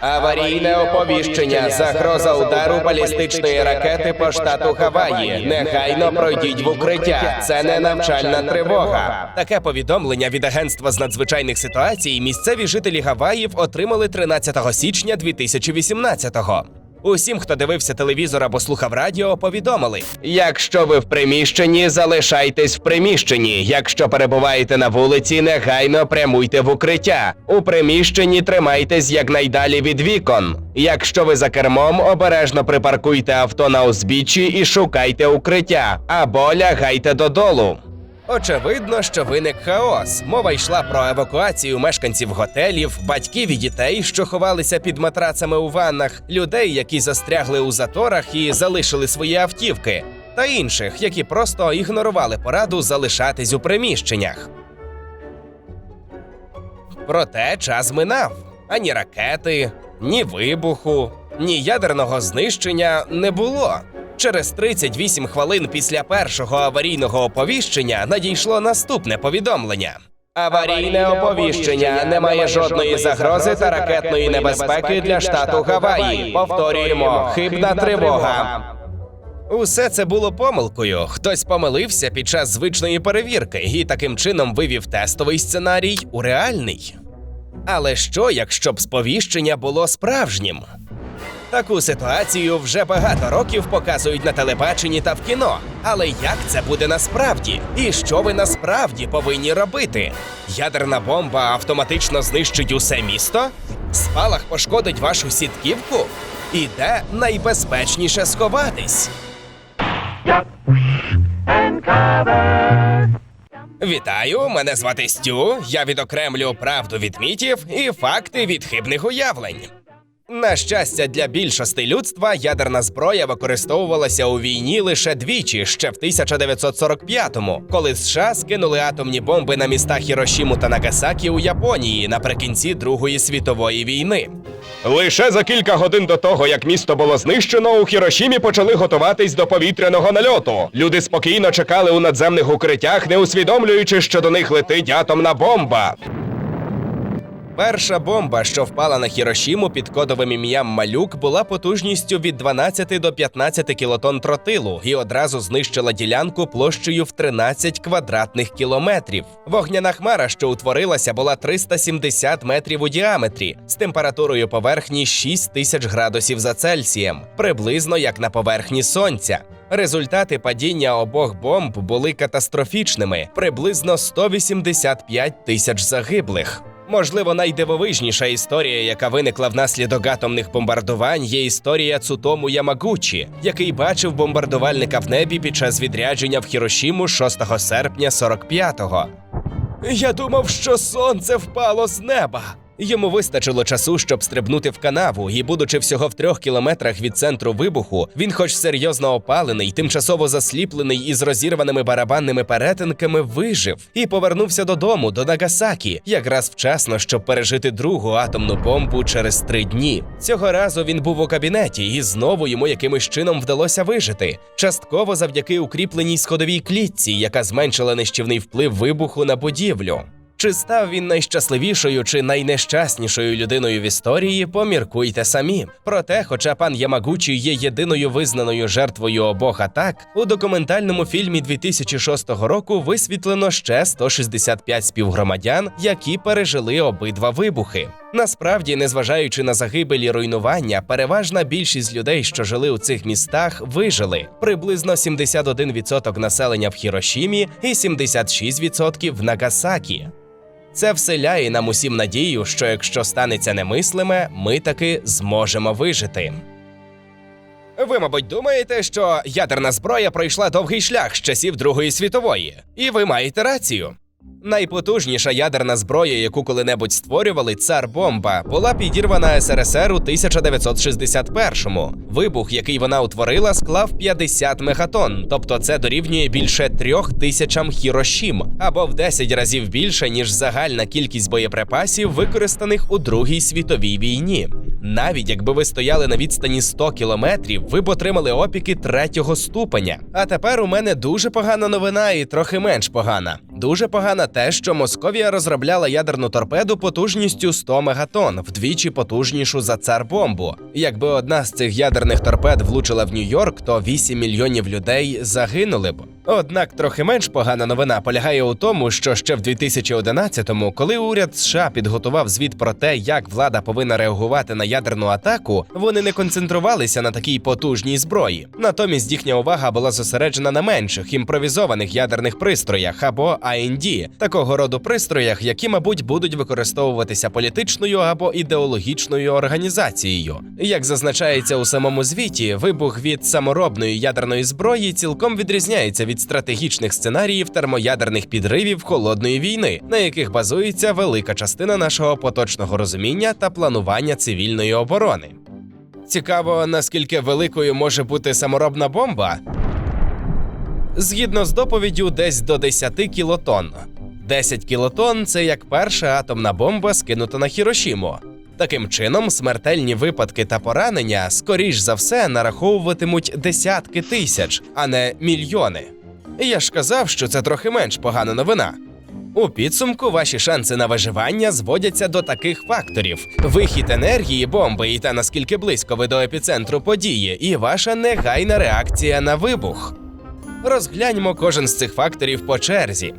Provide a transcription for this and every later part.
Аварійне оповіщення. Загроза удару балістичної ракети по штату Гаваї. Негайно пройдіть в укриття. Це не навчальна тривога. Таке повідомлення від агентства з надзвичайних ситуацій місцеві жителі Гаваїв отримали 13 січня 2018-го. Усім, хто дивився телевізор або слухав радіо, повідомили: якщо ви в приміщенні, залишайтесь в приміщенні. Якщо перебуваєте на вулиці, негайно прямуйте в укриття. У приміщенні тримайтесь якнайдалі від вікон. Якщо ви за кермом, обережно припаркуйте авто на узбіччі і шукайте укриття або лягайте додолу. Очевидно, що виник хаос. Мова йшла про евакуацію мешканців готелів, батьків і дітей, що ховалися під матрацами у ваннах, людей, які застрягли у заторах і залишили свої автівки, та інших, які просто ігнорували пораду залишатись у приміщеннях. Проте час минав. Ані ракети, ні вибуху, ні ядерного знищення не було. Через 38 хвилин після першого аварійного оповіщення надійшло наступне повідомлення. Аварійне оповіщення немає жодної загрози та ракетної небезпеки для штату Гаваї. Повторюємо, хибна тривога. Усе це було помилкою. Хтось помилився під час звичної перевірки і таким чином вивів тестовий сценарій у реальний. Але що, якщо б сповіщення було справжнім? Таку ситуацію вже багато років показують на телебаченні та в кіно. Але як це буде насправді? І що ви насправді повинні робити? Ядерна бомба автоматично знищить усе місто? Спалах пошкодить вашу сітківку? І де найбезпечніше сховатись? Вітаю, мене звати Стю. Я відокремлю правду від мітів і факти від хибних уявлень. На щастя, для більшості людства ядерна зброя використовувалася у війні лише двічі, ще в 1945-му, коли США скинули атомні бомби на міста Хірошіму та Нагасакі у Японії наприкінці Другої світової війни. Лише за кілька годин до того, як місто було знищено, у Хірошімі почали готуватись до повітряного нальоту. Люди спокійно чекали у надземних укриттях, не усвідомлюючи, що до них летить атомна бомба. Перша бомба, що впала на Хірошіму під кодовим ім'ям Малюк, була потужністю від 12 до 15 кілотон тротилу і одразу знищила ділянку площею в 13 квадратних кілометрів. Вогняна хмара, що утворилася, була 370 метрів у діаметрі з температурою поверхні 6 тисяч градусів за Цельсієм, приблизно як на поверхні сонця. Результати падіння обох бомб були катастрофічними приблизно 185 тисяч загиблих. Можливо, найдивовижніша історія, яка виникла внаслідок атомних бомбардувань, є історія Цутому Ямагучі, який бачив бомбардувальника в небі під час відрядження в Хірошіму 6 серпня 45-го. Я думав, що сонце впало з неба. Йому вистачило часу, щоб стрибнути в канаву, і, будучи всього в трьох кілометрах від центру вибуху, він, хоч серйозно опалений, тимчасово засліплений із розірваними барабанними перетинками, вижив і повернувся додому до Нагасакі, якраз вчасно, щоб пережити другу атомну бомбу через три дні. Цього разу він був у кабінеті, і знову йому якимось чином вдалося вижити, частково завдяки укріпленій сходовій клітці, яка зменшила нищівний вплив вибуху на будівлю. Чи став він найщасливішою чи найнещаснішою людиною в історії, поміркуйте самі. Проте, хоча пан Ямагучі є єдиною визнаною жертвою обох атак, у документальному фільмі 2006 року висвітлено ще 165 співгромадян, які пережили обидва вибухи. Насправді, незважаючи на загибель і руйнування, переважна більшість людей, що жили у цих містах, вижили приблизно 71% населення в Хірошімі і 76% в Нагасакі. Це вселяє нам усім надію, що якщо станеться немислиме, ми таки зможемо вижити. Ви, мабуть, думаєте, що ядерна зброя пройшла довгий шлях з часів Другої світової, і ви маєте рацію. Найпотужніша ядерна зброя, яку коли-небудь створювали, цар бомба, була підірвана СРСР у 1961-му. Вибух, який вона утворила, склав 50 мегатон, тобто це дорівнює більше трьох тисячам хірошім, або в 10 разів більше, ніж загальна кількість боєприпасів, використаних у Другій світовій війні. Навіть якби ви стояли на відстані 100 кілометрів, ви б отримали опіки третього ступеня. А тепер у мене дуже погана новина і трохи менш погана. Дуже погано те, що Московія розробляла ядерну торпеду потужністю 100 мегатон, вдвічі потужнішу за цар бомбу. Якби одна з цих ядерних торпед влучила в Нью-Йорк, то 8 мільйонів людей загинули б. Однак трохи менш погана новина полягає у тому, що ще в 2011-му, коли уряд США підготував звіт про те, як влада повинна реагувати на ядерну атаку, вони не концентрувалися на такій потужній зброї. Натомість їхня увага була зосереджена на менших імпровізованих ядерних пристроях або АНД, такого роду пристроях, які, мабуть, будуть використовуватися політичною або ідеологічною організацією. Як зазначається у самому звіті, вибух від саморобної ядерної зброї цілком відрізняється від стратегічних сценаріїв термоядерних підривів холодної війни, на яких базується велика частина нашого поточного розуміння та планування цивільної оборони. Цікаво, наскільки великою може бути саморобна бомба. Згідно з доповіддю, десь до 10 кілотонн. 10 кілотонн це як перша атомна бомба, скинута на Хірошіму. Таким чином, смертельні випадки та поранення, скоріш за все, нараховуватимуть десятки тисяч, а не мільйони. Я ж казав, що це трохи менш погана новина. У підсумку ваші шанси на виживання зводяться до таких факторів: вихід енергії бомби і те, наскільки близько ви до епіцентру події, і ваша негайна реакція на вибух. Розгляньмо кожен з цих факторів по черзі.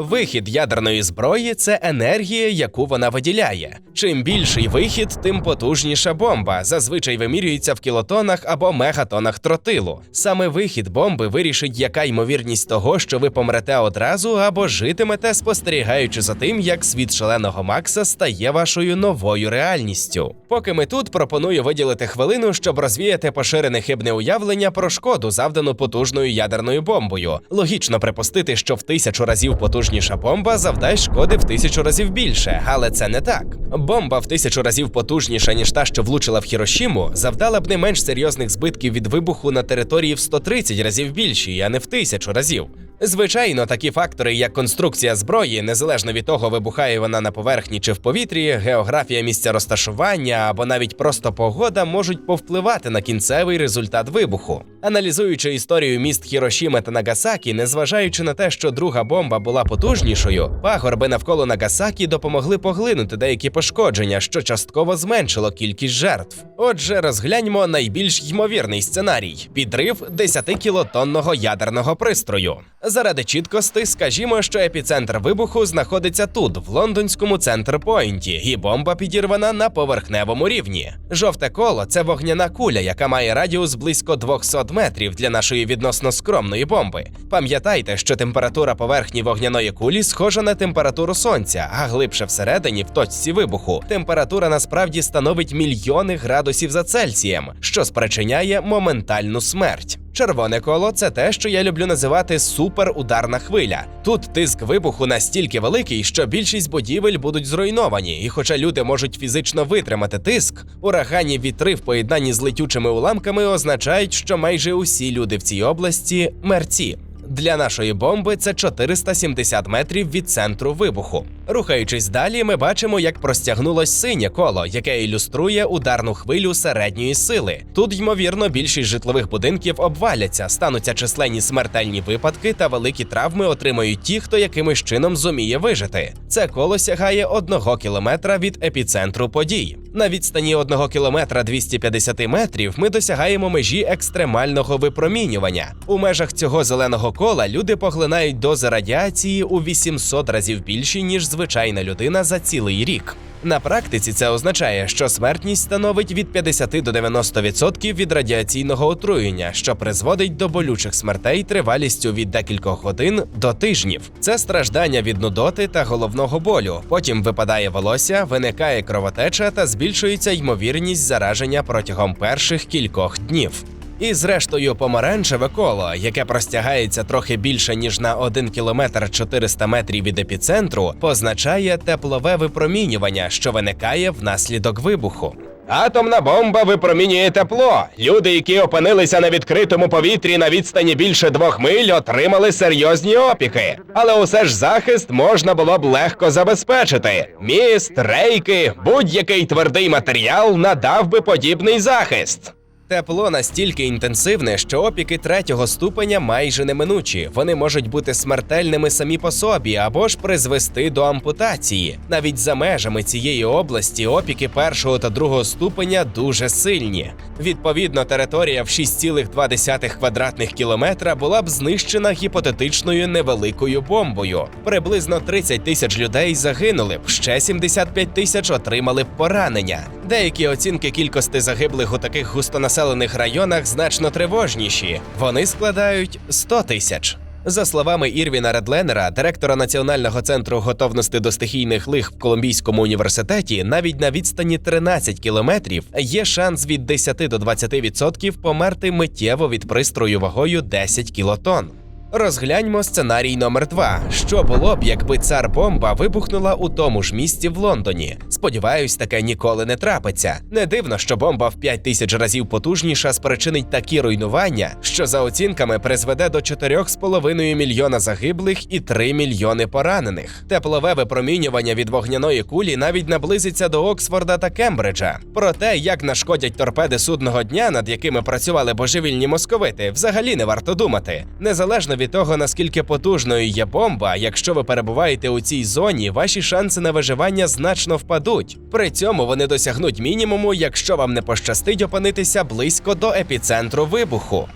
Вихід ядерної зброї це енергія, яку вона виділяє. Чим більший вихід, тим потужніша бомба. Зазвичай вимірюється в кілотонах або мегатонах тротилу. Саме вихід бомби вирішить, яка ймовірність того, що ви помрете одразу або житимете, спостерігаючи за тим, як світ шаленого Макса стає вашою новою реальністю. Поки ми тут пропоную виділити хвилину, щоб розвіяти поширене хибне уявлення про шкоду, завдану потужною ядерною бомбою. Логічно припустити, що в тисячу разів потужніша бомба завдасть шкоди в тисячу разів більше, але це не так. Бомба в тисячу разів потужніша, ніж та, що влучила в Хірошіму, завдала б не менш серйозних збитків від вибуху на території в 130 разів більшій, а не в тисячу разів. Звичайно, такі фактори, як конструкція зброї, незалежно від того, вибухає вона на поверхні чи в повітрі, географія місця розташування або навіть просто погода, можуть повпливати на кінцевий результат вибуху. Аналізуючи історію міст Хірошіми та Нагасакі, незважаючи на те, що друга бомба була потужнішою, пагорби навколо Нагасакі допомогли поглинути деякі пошкодження, що частково зменшило кількість жертв. Отже, розгляньмо найбільш ймовірний сценарій: підрив 10-кілотонного ядерного пристрою. Заради чіткості скажімо, що епіцентр вибуху знаходиться тут, в лондонському центр Пойнті, і бомба підірвана на поверхневому рівні. Жовте коло це вогняна куля, яка має радіус близько 200 метрів для нашої відносно скромної бомби. Пам'ятайте, що температура поверхні вогняної кулі схожа на температуру сонця, а глибше всередині, в точці вибуху, температура насправді становить мільйони градусів за Цельсієм, що спричиняє моментальну смерть. Червоне коло це те, що я люблю називати суперударна хвиля. Тут тиск вибуху настільки великий, що більшість будівель будуть зруйновані, і хоча люди можуть фізично витримати тиск, ураганні вітри в поєднанні з летючими уламками означають, що майже усі люди в цій області мерці. Для нашої бомби це 470 метрів від центру вибуху. Рухаючись далі, ми бачимо, як простягнулось синє коло, яке ілюструє ударну хвилю середньої сили. Тут, ймовірно, більшість житлових будинків обваляться, стануться численні смертельні випадки та великі травми отримають ті, хто якимось чином зуміє вижити. Це коло сягає одного кілометра від епіцентру подій. На відстані одного кілометра 250 метрів ми досягаємо межі екстремального випромінювання. У межах цього зеленого кола люди поглинають дози радіації у 800 разів більші, ніж звичайна людина за цілий рік. На практиці це означає, що смертність становить від 50 до 90% від радіаційного отруєння, що призводить до болючих смертей тривалістю від декількох годин до тижнів. Це страждання від нудоти та головного болю. Потім випадає волосся, виникає кровотеча та збільшується ймовірність зараження протягом перших кількох днів. І зрештою помаранчеве коло, яке простягається трохи більше ніж на 1 кілометр 400 метрів від епіцентру, позначає теплове випромінювання, що виникає внаслідок вибуху. Атомна бомба випромінює тепло. Люди, які опинилися на відкритому повітрі на відстані більше двох миль, отримали серйозні опіки. Але усе ж захист можна було б легко забезпечити. Міст, рейки, будь-який твердий матеріал надав би подібний захист. Тепло настільки інтенсивне, що опіки третього ступеня майже неминучі. Вони можуть бути смертельними самі по собі або ж призвести до ампутації. Навіть за межами цієї області опіки першого та другого ступеня дуже сильні. Відповідно, територія в 6,2 квадратних кілометра була б знищена гіпотетичною невеликою бомбою. Приблизно 30 тисяч людей загинули б, ще 75 тисяч отримали б поранення. Деякі оцінки кількості загиблих у таких густонаселених районах значно тривожніші. Вони складають 100 тисяч. За словами Ірвіна Редленера, директора Національного центру готовності до стихійних лих в Колумбійському університеті, навіть на відстані 13 кілометрів є шанс від 10 до 20% померти миттєво від пристрою вагою 10 кілотон. Розгляньмо сценарій номер 2 Що було б, якби цар бомба вибухнула у тому ж місці в Лондоні? Сподіваюсь, таке ніколи не трапиться. Не дивно, що бомба в 5 тисяч разів потужніша спричинить такі руйнування, що за оцінками призведе до 4,5 мільйона загиблих і 3 мільйони поранених. Теплове випромінювання від вогняної кулі навіть наблизиться до Оксфорда та Кембриджа. Про те, як нашкодять торпеди судного дня, над якими працювали божевільні московити, взагалі не варто думати. Незалежно від того, наскільки потужною є бомба, якщо ви перебуваєте у цій зоні, ваші шанси на виживання значно впадуть. При цьому вони досягнуть мінімуму, якщо вам не пощастить опинитися близько до епіцентру вибуху.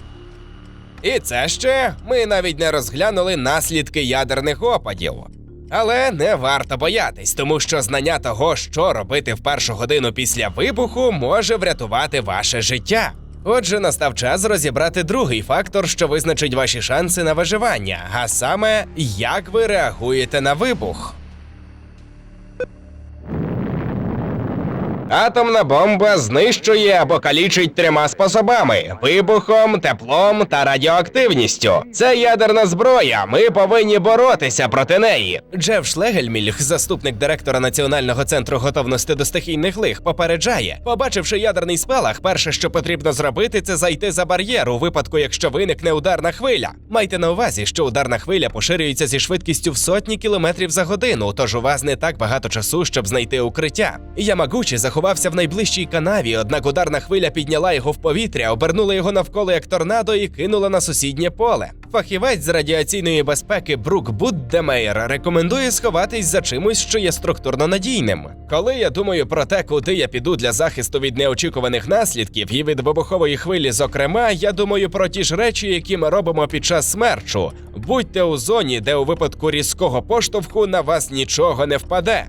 І це ще ми навіть не розглянули наслідки ядерних опадів. Але не варто боятись, тому що знання того, що робити в першу годину після вибуху, може врятувати ваше життя. Отже, настав час розібрати другий фактор, що визначить ваші шанси на виживання, а саме як ви реагуєте на вибух. Атомна бомба знищує або калічить трьома способами: вибухом, теплом та радіоактивністю. Це ядерна зброя. Ми повинні боротися проти неї. Джеф Шлегельмільх, заступник директора Національного центру готовності до стихійних лих, попереджає, побачивши ядерний спалах, перше, що потрібно зробити, це зайти за бар'єр у випадку, якщо виникне ударна хвиля. Майте на увазі, що ударна хвиля поширюється зі швидкістю в сотні кілометрів за годину, тож у вас не так багато часу, щоб знайти укриття. Ямагучі заховався в найближчій канаві, однак ударна хвиля підняла його в повітря, обернула його навколо як торнадо і кинула на сусіднє поле. Фахівець з радіаційної безпеки Брук Буддемейр рекомендує сховатись за чимось, що є структурно надійним. Коли я думаю про те, куди я піду для захисту від неочікуваних наслідків і від вибухової хвилі, зокрема, я думаю про ті ж речі, які ми робимо під час смерчу. Будьте у зоні, де у випадку різкого поштовху на вас нічого не впаде.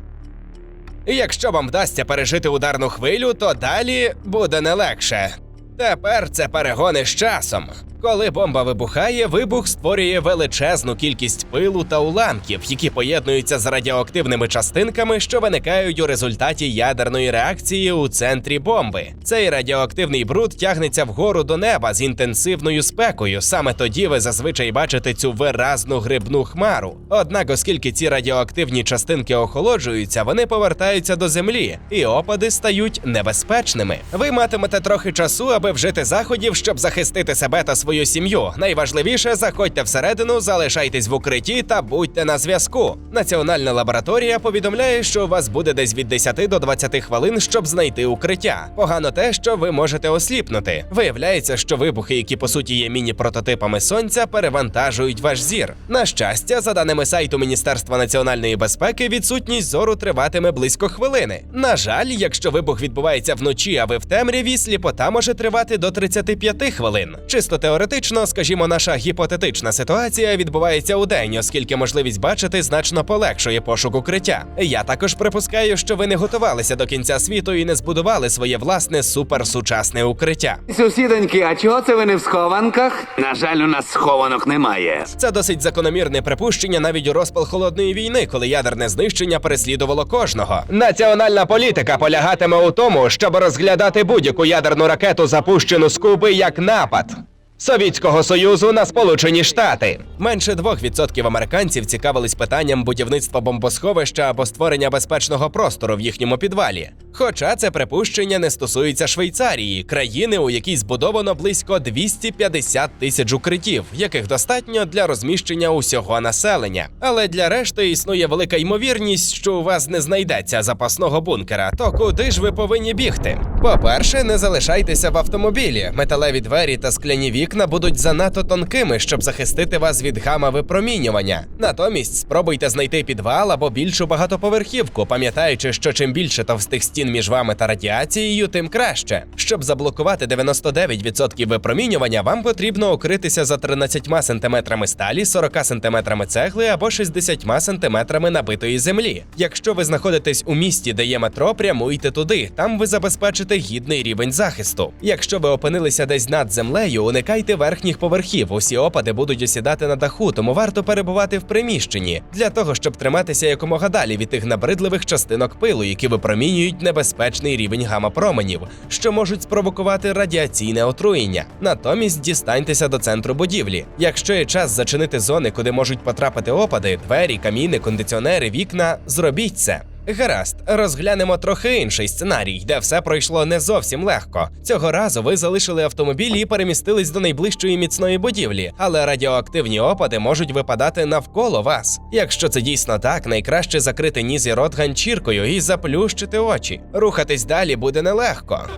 Якщо вам вдасться пережити ударну хвилю, то далі буде не легше. Тепер це перегони з часом. Коли бомба вибухає, вибух створює величезну кількість пилу та уламків, які поєднуються з радіоактивними частинками, що виникають у результаті ядерної реакції у центрі бомби. Цей радіоактивний бруд тягнеться вгору до неба з інтенсивною спекою. Саме тоді ви зазвичай бачите цю виразну грибну хмару. Однак, оскільки ці радіоактивні частинки охолоджуються, вони повертаються до землі, і опади стають небезпечними. Ви матимете трохи часу, аби вжити заходів, щоб захистити себе та свою сім'ю. Найважливіше заходьте всередину, залишайтесь в укритті та будьте на зв'язку. Національна лабораторія повідомляє, що у вас буде десь від 10 до 20 хвилин, щоб знайти укриття. Погано те, що ви можете осліпнути. Виявляється, що вибухи, які по суті є міні-прототипами сонця, перевантажують ваш зір. На щастя, за даними сайту Міністерства національної безпеки, відсутність зору триватиме близько хвилини. На жаль, якщо вибух відбувається вночі, а ви в темряві, сліпота може тривати до 35 хвилин. Чисто теоретично, скажімо, наша гіпотетична ситуація відбувається у день, оскільки можливість бачити значно полегшує пошук укриття. Я також припускаю, що ви не готувалися до кінця світу і не збудували своє власне суперсучасне укриття. Сусідоньки, а чого це ви не в схованках? На жаль, у нас схованок немає. Це досить закономірне припущення навіть у розпал холодної війни, коли ядерне знищення переслідувало кожного. Національна політика полягатиме у тому, щоб розглядати будь-яку ядерну ракету, запущену з Куби, як напад Совітського Союзу на Сполучені Штати. Менше 2% американців цікавились питанням будівництва бомбосховища або створення безпечного простору в їхньому підвалі. Хоча це припущення не стосується Швейцарії, країни, у якій збудовано близько 250 тисяч укриттів, яких достатньо для розміщення усього населення. Але для решти існує велика ймовірність, що у вас не знайдеться запасного бункера. То куди ж ви повинні бігти? По-перше, не залишайтеся в автомобілі. Металеві двері та скляні вікна будуть занадто тонкими, щоб захистити вас від гама випромінювання. Натомість спробуйте знайти підвал або більшу багатоповерхівку, пам'ятаючи, що чим більше товстих стін між вами та радіацією, тим краще. Щоб заблокувати 99% випромінювання, вам потрібно укритися за 13 см сталі, 40 см цегли або 60 см набитої землі. Якщо ви знаходитесь у місті, де є метро, прямуйте туди. Там ви забезпечите гідний рівень захисту. Якщо ви опинилися десь над землею, уникайте верхніх поверхів. Усі опади будуть осідати на даху, тому варто перебувати в приміщенні для того, щоб триматися якомога далі від тих набридливих частинок пилу, які випромінюють небезпечний рівень гамма-променів, що можуть спровокувати радіаційне отруєння. Натомість дістаньтеся до центру будівлі. Якщо є час зачинити зони, куди можуть потрапити опади, двері, каміни, кондиціонери, вікна, зробіть це. Гаразд, розглянемо трохи інший сценарій, де все пройшло не зовсім легко. Цього разу ви залишили автомобіль і перемістились до найближчої міцної будівлі, але радіоактивні опади можуть випадати навколо вас. Якщо це дійсно так, найкраще закрити ніс і рот ганчіркою і заплющити очі. Рухатись далі буде нелегко.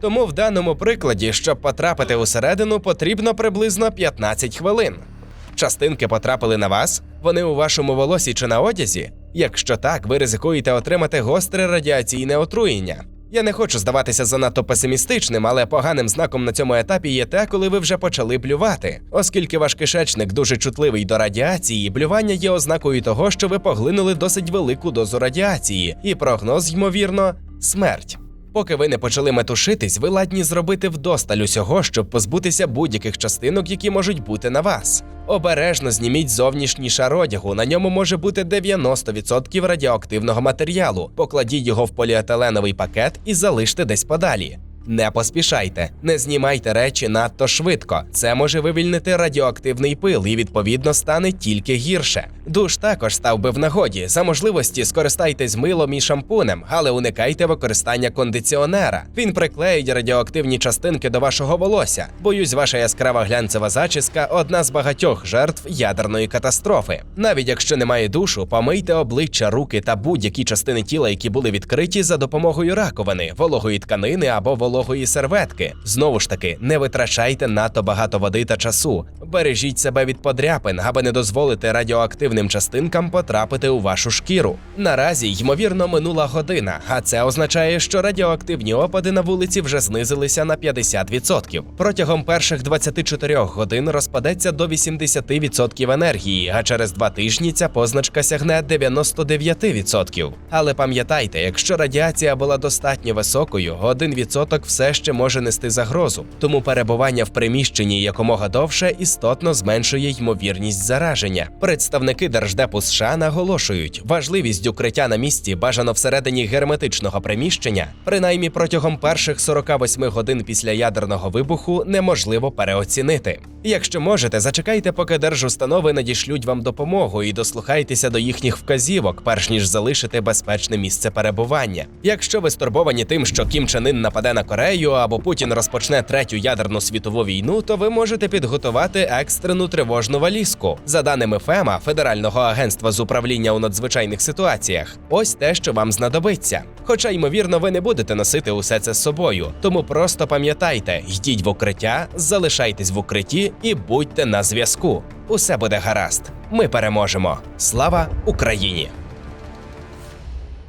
Тому в даному прикладі, щоб потрапити усередину, потрібно приблизно 15 хвилин. Частинки потрапили на вас? Вони у вашому волосі чи на одязі? Якщо так, ви ризикуєте отримати гостре радіаційне отруєння. Я не хочу здаватися занадто песимістичним, але поганим знаком на цьому етапі є те, коли ви вже почали блювати. Оскільки ваш кишечник дуже чутливий до радіації, блювання є ознакою того, що ви поглинули досить велику дозу радіації, і прогноз, ймовірно, смерть. Поки ви не почали метушитись, ви ладні зробити вдосталь усього, щоб позбутися будь-яких частинок, які можуть бути на вас. Обережно зніміть зовнішній шар одягу. На ньому може бути 90% радіоактивного матеріалу. Покладіть його в поліетиленовий пакет і залиште десь подалі. Не поспішайте, не знімайте речі надто швидко. Це може вивільнити радіоактивний пил і відповідно стане тільки гірше. Душ також став би в нагоді. За можливості скористайтесь милом і шампунем, але уникайте використання кондиціонера. Він приклеїть радіоактивні частинки до вашого волосся. Боюсь, ваша яскрава глянцева зачіска одна з багатьох жертв ядерної катастрофи. Навіть якщо немає душу, помийте обличчя, руки та будь-які частини тіла, які були відкриті за допомогою раковини, вологої тканини або вологої серветки. Знову ж таки, не витрачайте надто багато води та часу. Бережіть себе від подряпин, аби не дозволити радіоактивним частинкам потрапити у вашу шкіру. Наразі, ймовірно, минула година, а це означає, що радіоактивні опади на вулиці вже знизилися на 50%. Протягом перших 24 годин розпадеться до 80% енергії, а через два тижні ця позначка сягне 99%. Але пам'ятайте, якщо радіація була достатньо високою, 1% все ще може нести загрозу. Тому перебування в приміщенні якомога довше істотно зменшує ймовірність зараження. Представники Держдепу США наголошують, важливість укриття на місці бажано всередині герметичного приміщення, принаймні протягом перших 48 годин після ядерного вибуху неможливо переоцінити. Якщо можете, зачекайте, поки держустанови надішлють вам допомогу і дослухайтеся до їхніх вказівок, перш ніж залишити безпечне місце перебування. Якщо ви стурбовані тим, що Кім Чен Ін нападе на Корею або Путін розпочне третю ядерну світову війну, то ви можете підготувати екстрену тривожну валізку. За даними ФЕМА, Федерального агентства з управління у надзвичайних ситуаціях, ось те, що вам знадобиться. Хоча, ймовірно, ви не будете носити усе це з собою. Тому просто пам'ятайте, йдіть в укриття, залишайтесь в укритті і будьте на зв'язку. Усе буде гаразд. Ми переможемо. Слава Україні!